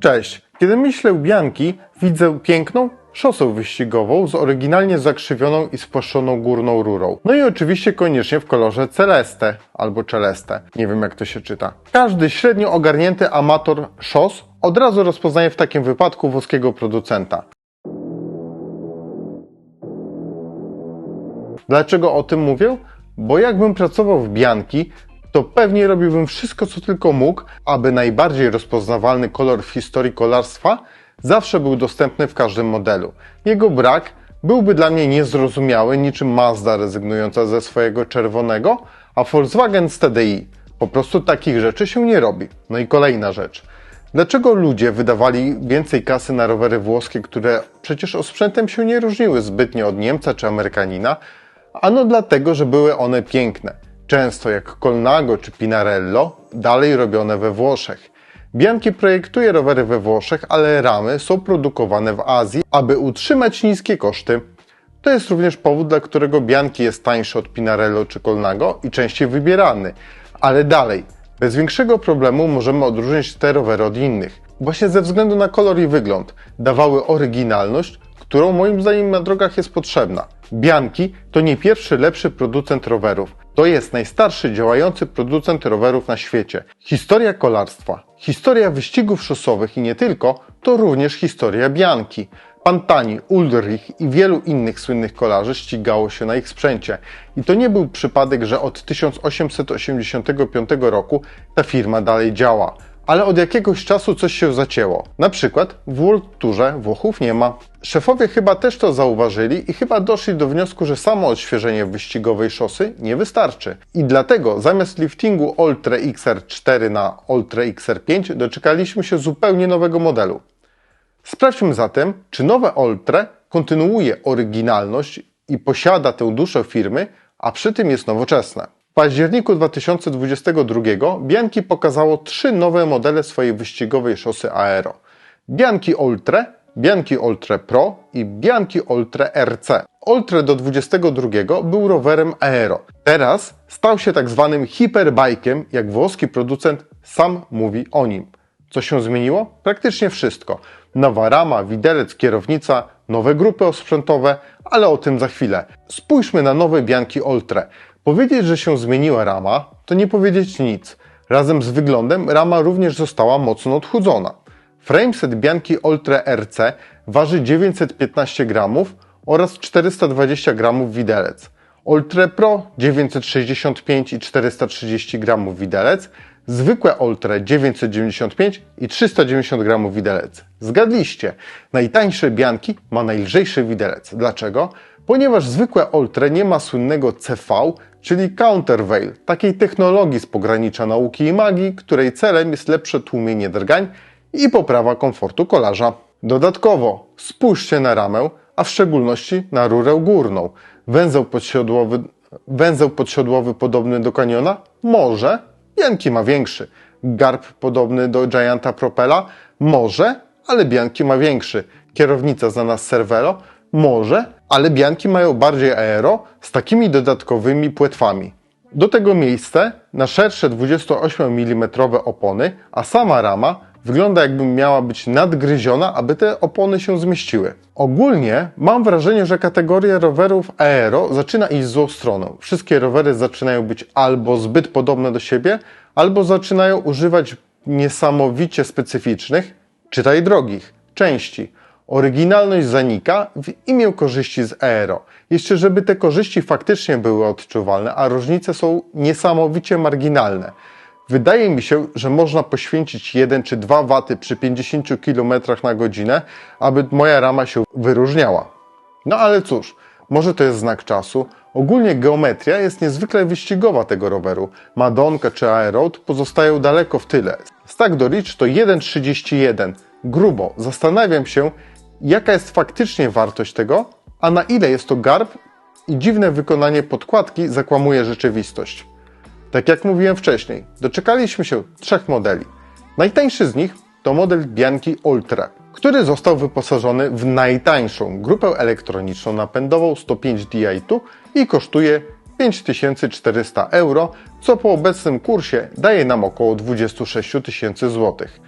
Cześć. Kiedy myślę Bianki, widzę piękną szosę wyścigową z oryginalnie zakrzywioną i spłaszczoną górną rurą. No i oczywiście koniecznie w kolorze Celeste albo Celeste. Nie wiem jak to się czyta. Każdy średnio ogarnięty amator szos od razu rozpoznaje w takim wypadku włoskiego producenta. Dlaczego o tym mówię? Bo jakbym pracował w Bianki, to pewnie robiłbym wszystko, co tylko mógł, aby najbardziej rozpoznawalny kolor w historii kolarstwa zawsze był dostępny w każdym modelu. Jego brak byłby dla mnie niezrozumiały, niczym Mazda rezygnująca ze swojego czerwonego, a Volkswagen z TDI. Po prostu takich rzeczy się nie robi. No i kolejna rzecz. Dlaczego ludzie wydawali więcej kasy na rowery włoskie, które przecież osprzętem się nie różniły zbytnio od Niemca czy Amerykanina? Ano dlatego, że były one piękne. Często jak Colnago czy Pinarello, dalej robione we Włoszech. Bianchi projektuje rowery we Włoszech, ale ramy są produkowane w Azji, aby utrzymać niskie koszty. To jest również powód, dla którego Bianchi jest tańszy od Pinarello czy Colnago i częściej wybierany. Ale dalej, bez większego problemu możemy odróżnić te rowery od innych. Właśnie ze względu na kolor i wygląd dawały oryginalność, którą moim zdaniem na drogach jest potrzebna. Bianchi to nie pierwszy lepszy producent rowerów. To jest najstarszy działający producent rowerów na świecie. Historia kolarstwa, historia wyścigów szosowych i nie tylko, to również historia Bianchi. Pantani, Ulrich i wielu innych słynnych kolarzy ścigało się na ich sprzęcie. I to nie był przypadek, że od 1885 roku ta firma dalej działa. Ale od jakiegoś czasu coś się zacięło. Na przykład w World Tourze Włochów nie ma. Szefowie chyba też to zauważyli i chyba doszli do wniosku, że samo odświeżenie wyścigowej szosy nie wystarczy. I dlatego zamiast liftingu Ultra XR4 na Ultra XR5 doczekaliśmy się zupełnie nowego modelu. Sprawdźmy zatem, czy nowe Ultra kontynuuje oryginalność i posiada tę duszę firmy, a przy tym jest nowoczesne. W październiku 2022 Bianchi pokazało trzy nowe modele swojej wyścigowej szosy Aero. Bianchi Ultra, Bianchi Ultra Pro i Bianchi Ultra RC. Ultra do 22 był rowerem Aero. Teraz stał się tak zwanym hiperbajkiem, jak włoski producent sam mówi o nim. Co się zmieniło? Praktycznie wszystko. Nowa rama, widelec, kierownica, nowe grupy osprzętowe, ale o tym za chwilę. Spójrzmy na nowe Bianchi Ultra. Powiedzieć, że się zmieniła rama, to nie powiedzieć nic. Razem z wyglądem rama również została mocno odchudzona. Frameset Bianchi Ultra RC waży 915 gramów oraz 420 gramów widelec. Ultra Pro 965 i 430 gramów widelec, zwykłe Ultra 995 i 390 gramów widelec. Zgadliście, najtańsze Bianchi ma najlżejszy widelec. Dlaczego? Ponieważ zwykłe Ultra nie ma słynnego CV, czyli countervail, takiej technologii z pogranicza nauki i magii, której celem jest lepsze tłumienie drgań i poprawa komfortu kolarza. Dodatkowo spójrzcie na ramę, a w szczególności na rurę górną. Węzeł podsiodłowy, węzeł podsiodłowy podobny do kaniona? Może. Bianchi ma większy. Garb podobny do Gianta Propela? Może, ale Bianchi ma większy. Kierownica znana z Cervelo? Może, ale Bianchi mają bardziej aero z takimi dodatkowymi płetwami. Do tego miejsce na szersze 28 mm opony, a sama rama wygląda jakby miała być nadgryziona, aby te opony się zmieściły. Ogólnie mam wrażenie, że kategoria rowerów aero zaczyna iść złą stronę. Wszystkie rowery zaczynają być albo zbyt podobne do siebie, albo zaczynają używać niesamowicie specyficznych, czytaj drogich, części. Oryginalność zanika w imię korzyści z aero. Jeszcze żeby te korzyści faktycznie były odczuwalne, a różnice są niesamowicie marginalne. Wydaje mi się, że można poświęcić 1 czy 2 waty przy 50 km na godzinę, aby moja rama się wyróżniała. No ale cóż, może to jest znak czasu. Ogólnie geometria jest niezwykle wyścigowa tego roweru. Madonka czy Aeroad pozostają daleko w tyle. Stack do Reach to 1,31. Grubo. Zastanawiam się, jaka jest faktycznie wartość tego, a na ile jest to garb i dziwne wykonanie podkładki zakłamuje rzeczywistość. Tak jak mówiłem wcześniej, doczekaliśmy się trzech modeli. Najtańszy z nich to model Bianchi Ultra, który został wyposażony w najtańszą grupę elektroniczną napędową 105 Di2 i kosztuje 5400 euro, co po obecnym kursie daje nam około 26 tysięcy złotych.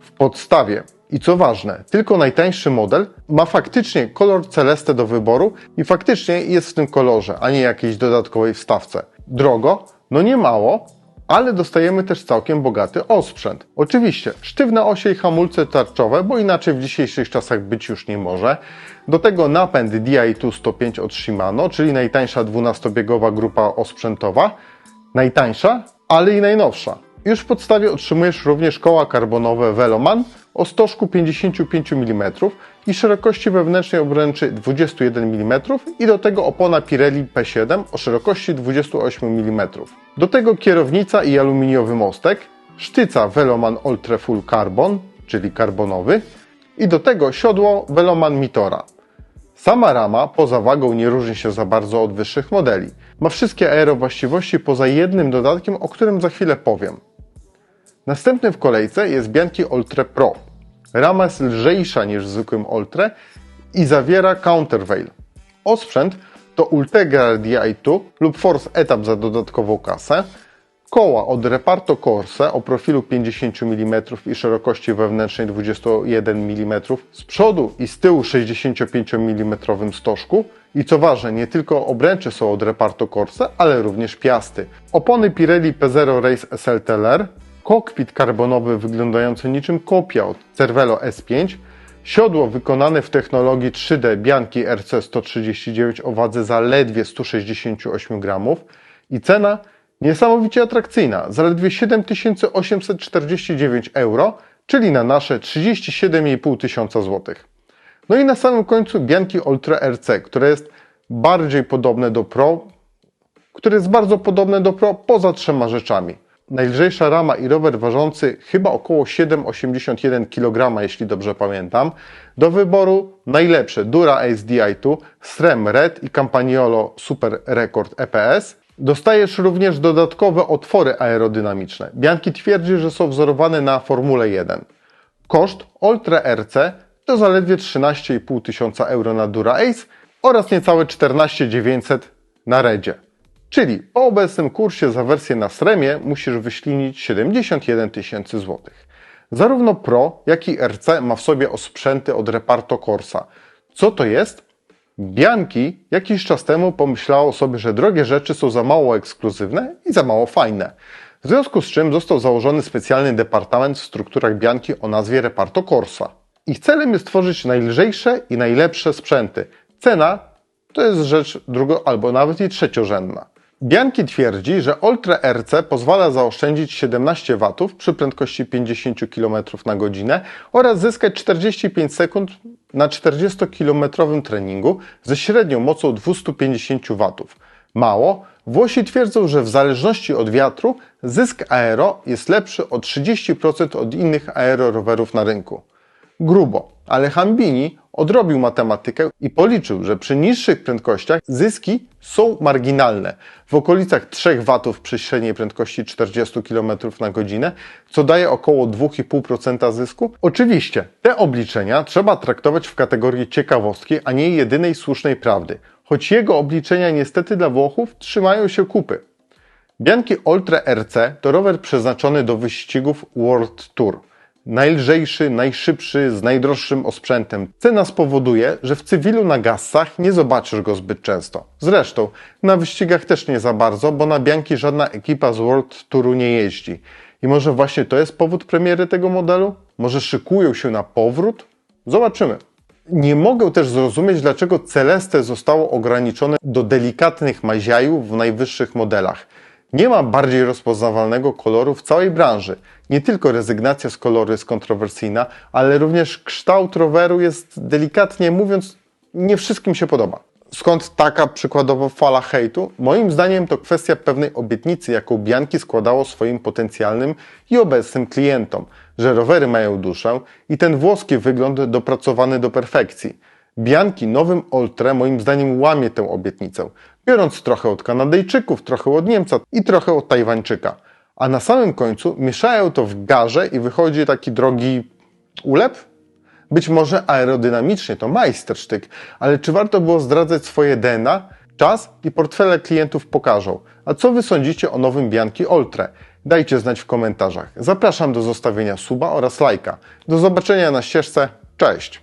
W podstawie. I co ważne, tylko najtańszy model ma faktycznie kolor Celeste do wyboru i faktycznie jest w tym kolorze, a nie jakiejś dodatkowej wstawce. Drogo? No nie mało, ale dostajemy też całkiem bogaty osprzęt. Oczywiście sztywne osie i hamulce tarczowe, bo inaczej w dzisiejszych czasach być już nie może. Do tego napęd DI2 105 od Shimano, czyli najtańsza 12-biegowa grupa osprzętowa. Najtańsza, ale i najnowsza. Już w podstawie otrzymujesz również koła karbonowe Veloman o stożku 55 mm i szerokości wewnętrznej obręczy 21 mm i do tego opona Pirelli P7 o szerokości 28 mm. Do tego kierownica i aluminiowy mostek, sztyca Veloman Ultra Full Carbon, czyli karbonowy i do tego siodło Veloman Mitora. Sama rama poza wagą nie różni się za bardzo od wyższych modeli. Ma wszystkie aero właściwości poza jednym dodatkiem, o którym za chwilę powiem. Następny w kolejce jest Bianchi Ultra Pro. Rama jest lżejsza niż w zwykłym Ultra i zawiera countervail. Osprzęt to Ultegra Di2 lub Force Etap za dodatkową kasę, koła od Reparto Corse o profilu 50 mm i szerokości wewnętrznej 21 mm, z przodu i z tyłu 65 mm stożku i co ważne, nie tylko obręcze są od Reparto Corse, ale również piasty. Opony Pirelli P0 Race SLTLR, kokpit karbonowy wyglądający niczym kopia od Cervelo S5, siodło wykonane w technologii 3D Bianchi RC139 o wadze zaledwie 168 gramów i cena niesamowicie atrakcyjna, zaledwie 7849 euro, czyli na nasze 37,5 tysiąca złotych. No i na samym końcu Bianchi Ultra RC, które jest bardziej podobne do Pro, które jest bardzo podobne do Pro poza trzema rzeczami najlżejsza rama i rower ważący chyba około 7,81 kg, jeśli dobrze pamiętam. Do wyboru najlepsze Dura Ace Di2, SREM Red i Campagnolo Super Record EPS. Dostajesz również dodatkowe otwory aerodynamiczne. Bianki twierdzi, że są wzorowane na Formule 1. Koszt Ultra RC to zaledwie 13,5 tysiąca euro na Dura Ace oraz niecałe 14 900 na Redzie. Czyli po obecnym kursie za wersję na Sremie musisz wyślinić 71 tysięcy złotych. Zarówno Pro, jak i RC ma w sobie osprzęty od Reparto Corsa. Co to jest? Bianki jakiś czas temu pomyślało sobie, że drogie rzeczy są za mało ekskluzywne i za mało fajne. W związku z czym został założony specjalny departament w strukturach Bianki o nazwie Reparto Corsa. Ich celem jest tworzyć najlżejsze i najlepsze sprzęty. Cena to jest rzecz drugo albo nawet i trzeciorzędna. Bianchi twierdzi, że Ultra RC pozwala zaoszczędzić 17 W przy prędkości 50 km na godzinę oraz zyskać 45 sekund na 40-kilometrowym treningu ze średnią mocą 250 W. Mało, Włosi twierdzą, że w zależności od wiatru zysk aero jest lepszy o 30% od innych aerorowerów na rynku. Grubo, ale Hambini odrobił matematykę i policzył, że przy niższych prędkościach zyski są marginalne, w okolicach 3 W przy średniej prędkości 40 km na godzinę, co daje około 2,5% zysku. Oczywiście, te obliczenia trzeba traktować w kategorii ciekawostki, a nie jedynej słusznej prawdy, choć jego obliczenia niestety dla Włochów trzymają się kupy. Bianchi Ultra RC to rower przeznaczony do wyścigów World Tour najlżejszy, najszybszy, z najdroższym osprzętem. Cena spowoduje, że w cywilu na gassach nie zobaczysz go zbyt często. Zresztą, na wyścigach też nie za bardzo, bo na Bianki żadna ekipa z World Touru nie jeździ. I może właśnie to jest powód premiery tego modelu? Może szykują się na powrót? Zobaczymy. Nie mogę też zrozumieć, dlaczego Celeste zostało ograniczone do delikatnych maziajów w najwyższych modelach. Nie ma bardziej rozpoznawalnego koloru w całej branży. Nie tylko rezygnacja z koloru jest kontrowersyjna, ale również kształt roweru jest delikatnie mówiąc, nie wszystkim się podoba. Skąd taka przykładowo fala hejtu? Moim zdaniem to kwestia pewnej obietnicy, jaką Bianki składało swoim potencjalnym i obecnym klientom, że rowery mają duszę i ten włoski wygląd dopracowany do perfekcji. Bianki nowym Ultra moim zdaniem łamie tę obietnicę, biorąc trochę od Kanadyjczyków, trochę od Niemca i trochę od Tajwańczyka. A na samym końcu mieszają to w garze i wychodzi taki drogi ulep? Być może aerodynamicznie to majstersztyk, ale czy warto było zdradzać swoje DNA? Czas i portfele klientów pokażą. A co wy sądzicie o nowym Bianchi Ultra? Dajcie znać w komentarzach. Zapraszam do zostawienia suba oraz lajka. Do zobaczenia na ścieżce. Cześć!